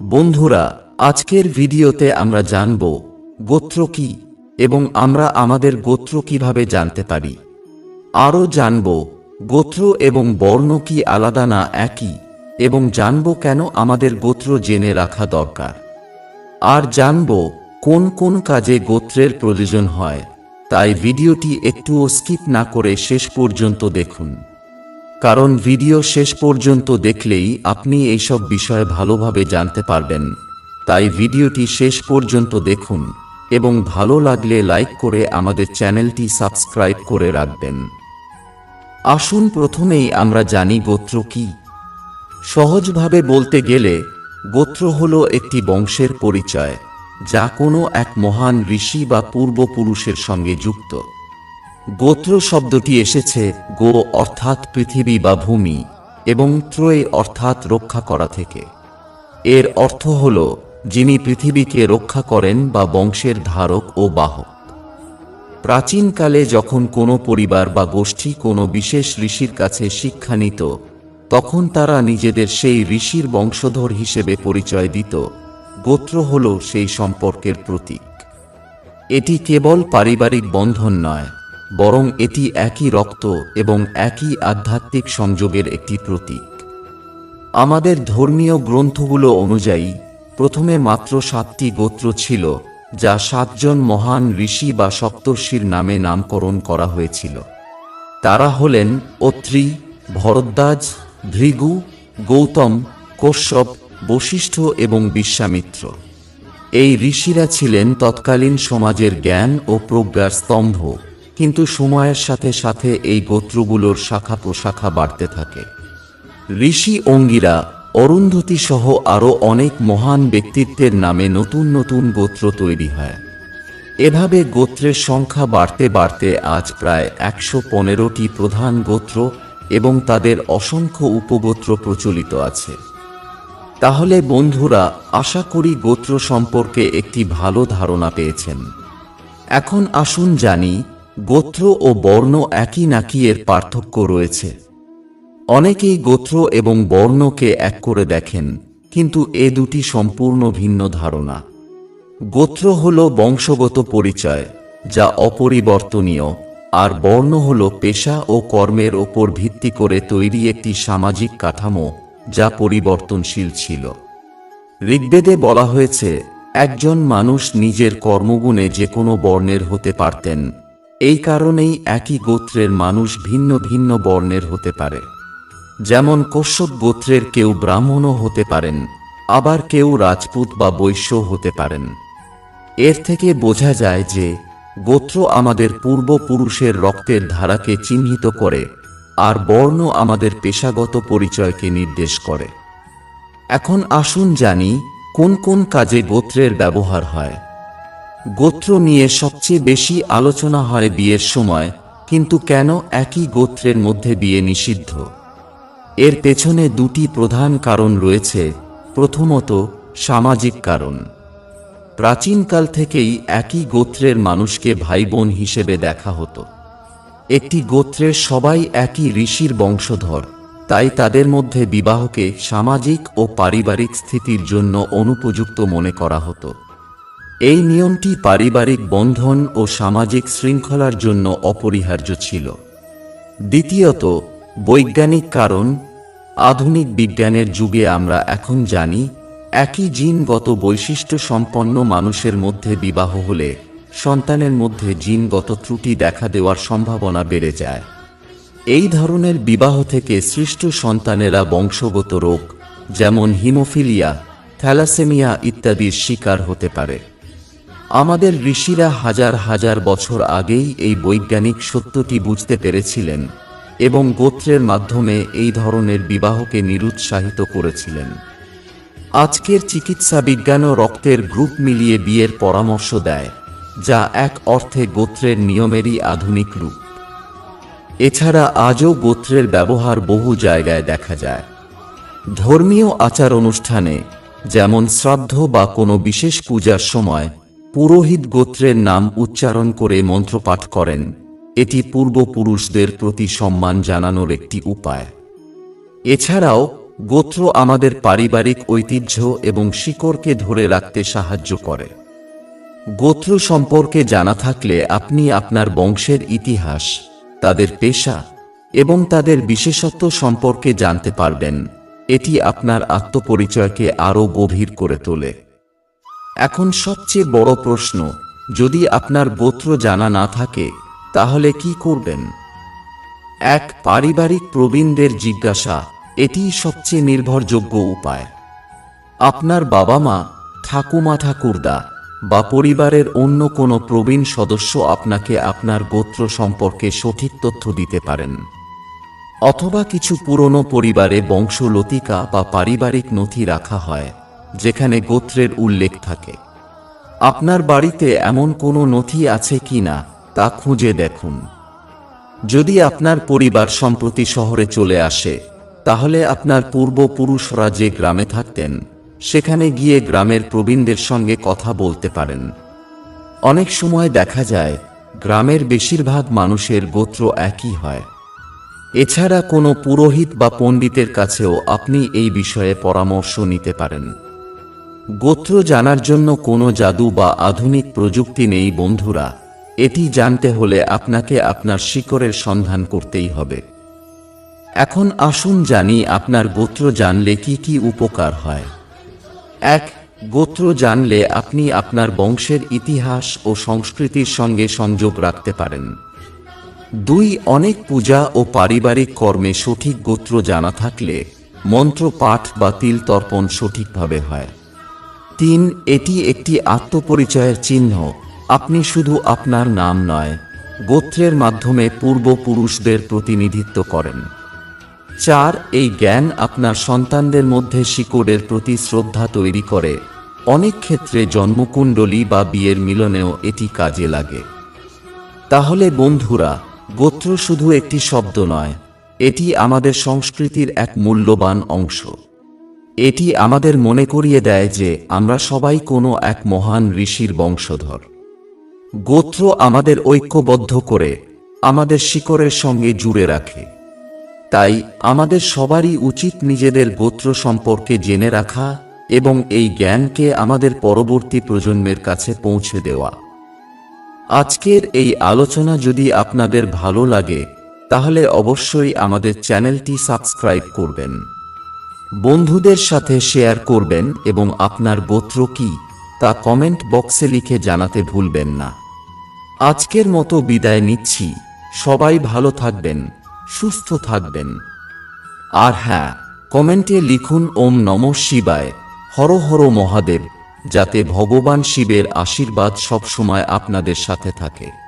বন্ধুরা, আজকের ভিডিওতে আমরা জানব, গোত্র কি এবং আমরা আমাদের গোত্র কীভাবে জানতে পারি। আরও জানব, গোত্র এবং বর্ণ কি আলাদা না একই এবং জানব কেন আমাদের গোত্র জেনে রাখা দরকার। আর জানব, কোন কোন কাজে গোত্রের প্রয়োজন হয়। তাই ভিডিওটি একটুও স্কিপ না করে শেষ পর্যন্ত দেখুন। কারণ ভিডিও শেষ পর্যন্ত দেখলেই আপনি এইসব বিষয়ে ভালোভাবে জানতে পারবেন। তাই ভিডিওটি শেষ পর্যন্ত দেখুন এবং ভালো লাগলে লাইক করে আমাদের চ্যানেলটি সাবস্ক্রাইব করে রাখবেন। আসুন প্রথমেই আমরা জানি গোত্র কি। সহজভাবে বলতে গেলে, গোত্র হল একটি বংশের পরিচয়, যা কোনো এক মহান ঋষি বা পূর্বপুরুষের সঙ্গে যুক্ত। গোত্র শব্দটি এসেছে, গো অর্থাৎ পৃথিবী বা ভূমি, এবং ত্রয় অর্থাৎ রক্ষা করা থেকে। এর অর্থ হল, যিনি পৃথিবীকে রক্ষা করেন বা বংশের ধারক ও বাহক। প্রাচীনকালে যখন কোনো পরিবার বা গোষ্ঠী কোনো বিশেষ ঋষির কাছে শিক্ষা নিত, তখন তারা নিজেদের সেই ঋষির বংশধর হিসেবে পরিচয় দিত। গোত্র হল সেই সম্পর্কের প্রতীক। এটি কেবল পারিবারিক বন্ধন নয় বরং এটি একই রক্ত এবং একই আধ্যাত্মিক সংযোগের একটি প্রতীক। আমাদের ধর্মীয় গ্রন্থগুলো অনুযায়ী, প্রথমে মাত্র সাতটি গোত্র ছিল, যা সাতজন মহান ঋষি বা সপ্তর্ষির নামে নামকরণ করা হয়েছিল। তারা হলেন অত্রি, ভরদ্বাজ, ভৃগু, গৌতম, কশ্যপ, বশিষ্ঠ এবং বিশ্বামিত্র। এই ঋষিরা ছিলেন তৎকালীন সমাজের জ্ঞান ও প্রজ্ঞার স্তম্ভ। কিন্তু সময়ের সাথে সাথে এই গোত্রগুলোর শাখা প্রশাখা বাড়তে থাকে। ঋষি অঙ্গিরা অরুন্ধতী সহ আরও অনেক মহান ব্যক্তিত্বের নামে নতুন নতুন গোত্র তৈরি হয়। এভাবে গোত্রের সংখ্যা বাড়তে বাড়তে আজ প্রায় একশো পনেরোটি প্রধান গোত্র এবং তাদের অসংখ্য উপগোত্র প্রচলিত আছে। তাহলে বন্ধুরা, আশা করি গোত্র সম্পর্কে একটি ভালো ধারণা পেয়েছেন। এখন আসুন জানি গোত্র ও বর্ণ একই নাকি এর পার্থক্য রয়েছে। অনেকেই গোত্র এবং বর্ণকে এক করে দেখেন, কিন্তু এ দুটি সম্পূর্ণ ভিন্ন ধারণা। গোত্র হল বংশগত পরিচয়, যা অপরিবর্তনীয়, আর বর্ণ হল পেশা ও কর্মের ওপর ভিত্তি করে তৈরি একটি সামাজিক কাঠামো, যা পরিবর্তনশীল ছিল। ঋগ্বেদে বলা হয়েছে, একজন মানুষ নিজের কর্মগুণে যে কোনো বর্ণের হতে পারতেন এই কারণেই একই গোত্রের মানুষ ভিন্ন ভিন্ন বর্ণের হতে পারে। যেমন কশ্যপ গোত্রের কেউ ব্রাহ্মণও হতে পারেন, আবার কেউ রাজপুত বা বৈশ্য হতে পারেন। এর থেকে বোঝা যায় যে, গোত্র আমাদের পূর্বপুরুষের রক্তের ধারাকে চিহ্নিত করে, আর বর্ণ আমাদের পেশাগত পরিচয়কে নির্দেশ করে। এখন আসুন জানি, কোন কোন কাজে গোত্রের ব্যবহার হয়। গোত্র নিয়ে সবচেয়ে বেশি আলোচনা হয় বিয়ের সময়, কিন্তু কেন একই গোত্রের মধ্যে বিয়ে নিষিদ্ধ? এর পেছনে দুটি প্রধান কারণ রয়েছে। প্রথমত, সামাজিক কারণ। প্রাচীনকাল থেকেই একই গোত্রের মানুষকে ভাই বোন হিসেবে দেখা হতো। একটি গোত্রের সবাই একই ঋষির বংশধর, তাই তাদের মধ্যে বিবাহকে সামাজিক ও পারিবারিক স্থিতির জন্য অনুপযুক্ত মনে করা হতো। এই নিয়মটি পারিবারিক বন্ধন ও সামাজিক শৃঙ্খলার জন্য অপরিহার্য ছিল। দ্বিতীয়ত, বৈজ্ঞানিক কারণ, আধুনিক বিজ্ঞানের যুগে আমরা এখন জানি, একই জিনগত বৈশিষ্ট্য সম্পন্ন মানুষের মধ্যে বিবাহ হলে সন্তানের মধ্যে জিনগত ত্রুটি দেখা দেওয়ার সম্ভাবনা বেড়ে যায়। এই ধরনের বিবাহ থেকে সৃষ্ট সন্তানেরা বংশগত রোগ, যেমন হিমোফিলিয়া, থ্যালাসেমিয়া ইত্যাদির শিকার হতে পারে। আমাদের ঋষিরা হাজার হাজার বছর আগেই এই বৈজ্ঞানিক সত্যটি বুঝতে পেরেছিলেন এবং গোত্রের মাধ্যমে এই ধরনের বিবাহকে নিরুৎসাহিত করেছিলেন। আজকের চিকিৎসা বিজ্ঞানও রক্তের গ্রুপ মিলিয়ে বিয়ের পরামর্শ দেয়, যা এক অর্থে গোত্রের নিয়মেরই আধুনিক রূপ। এছাড়া আজও গোত্রের ব্যবহার বহু জায়গায় দেখা যায়। ধর্মীয় আচার অনুষ্ঠানে, যেমন শ্রাদ্ধ বা কোনো বিশেষ পূজার সময় পুরোহিত গোত্রের নাম উচ্চারণ করে মন্ত্রপাঠ করেন। এটি পূর্বপুরুষদের প্রতি সম্মান জানানোর একটি উপায়। এছাড়াও, গোত্র আমাদের পারিবারিক ঐতিহ্য এবং শিকড়কে ধরে রাখতে সাহায্য করে। গোত্র সম্পর্কে জানা থাকলে আপনি আপনার বংশের ইতিহাস, তাদের পেশা এবং তাদের বিশেষত্ব সম্পর্কে জানতে পারবেন। এটি আপনার আত্মপরিচয়কে আরও গভীর করে তোলে। এখন সবচেয়ে বড় প্রশ্ন, যদি আপনার গোত্র জানা না থাকে, তাহলে কি করবেন? এক, পারিবারিক প্রবীণদের জিজ্ঞাসা এটিই সবচেয়ে নির্ভরযোগ্য উপায়। আপনার বাবা মা ঠাকুমা ঠাকুরদা, বা পরিবারের অন্য কোনো প্রবীণ সদস্য আপনাকে আপনার গোত্র সম্পর্কে সঠিক তথ্য দিতে পারেন। অথবা কিছু পুরনো পরিবারে বংশলতিকা বা পারিবারিক নথি রাখা হয়। যেখানে গোত্রের উল্লেখ থাকে। আপনার বাড়িতে এমন কোনো নথি আছে কি না, তা খুঁজে দেখুন। যদি আপনার পরিবার সম্প্রতি শহরে চলে আসে, তাহলে আপনার পূর্বপুরুষরা যে গ্রামে থাকতেন, সেখানে গিয়ে গ্রামের প্রবীণদের সঙ্গে কথা বলতে পারেন। অনেক সময় দেখা যায়, গ্রামের বেশিরভাগ মানুষের গোত্র একই হয়। এছাড়া কোনো পুরোহিত বা পণ্ডিতের কাছেও আপনি এই বিষয়ে পরামর্শ নিতে পারেন। গোত্র জানার জন্য কোনো জাদু বা আধুনিক প্রযুক্তি নেই বন্ধুরা। এটি জানতে হলে আপনাকে আপনার শিকড়ের সন্ধান করতেই হবে। এখন আসুন জানি আপনার গোত্র জানলে কি কি উপকার হয়। এক, গোত্র জানলে আপনি আপনার বংশের ইতিহাস ও সংস্কৃতির সঙ্গে সংযোগ রাখতে পারেন। দুই, অনেক পূজা ও পারিবারিক কর্মে সঠিক গোত্র জানা থাকলে মন্ত্র পাঠ বা তিল তর্পণ সঠিকভাবে হয়। তিন, এটি একটি আত্মপরিচয়ের চিহ্ন। আপনি শুধু আপনার নাম নয়, গোত্রের মাধ্যমে পূর্বপুরুষদের প্রতিনিধিত্ব করেন। চার, এই জ্ঞান আপনার সন্তানদের মধ্যে শিকড়ের প্রতি শ্রদ্ধা তৈরি করে। অনেক ক্ষেত্রে জন্মকুণ্ডলী বা বিয়ের মিলনেও এটি কাজে লাগে। তাহলে বন্ধুরা, গোত্র শুধু একটি শব্দ নয়, এটি আমাদের সংস্কৃতির এক মূল্যবান অংশ। এটি আমাদের মনে করিয়ে দেয় যে আমরা সবাই কোনো এক মহান ঋষির বংশধর। গোত্র আমাদের ঐক্যবদ্ধ করে আমাদের শিকড়ের সঙ্গে জুড়ে রাখে। তাই আমাদের সবারই উচিত নিজেদের গোত্র সম্পর্কে জেনে রাখা এবং এই জ্ঞানকে আমাদের পরবর্তী প্রজন্মের কাছে পৌঁছে দেওয়া। আজকের এই আলোচনা যদি আপনাদের ভালো লাগে, তাহলে অবশ্যই আমাদের চ্যানেলটি সাবস্ক্রাইব করবেন। বন্ধুদের সাথে শেয়ার করবেন এবং আপনার গোত্র কি, তা কমেন্ট বক্সে লিখে জানাতে ভুলবেন না। আজকের মতো বিদায় নিচ্ছি। সবাই ভালো থাকবেন, সুস্থ থাকবেন। আর হ্যাঁ কমেন্টে লিখুন ওম নম শিবায়, হর হর মহাদেব, যাতে ভগবান শিবের আশীর্বাদ সবসময় আপনাদের সাথে থাকে।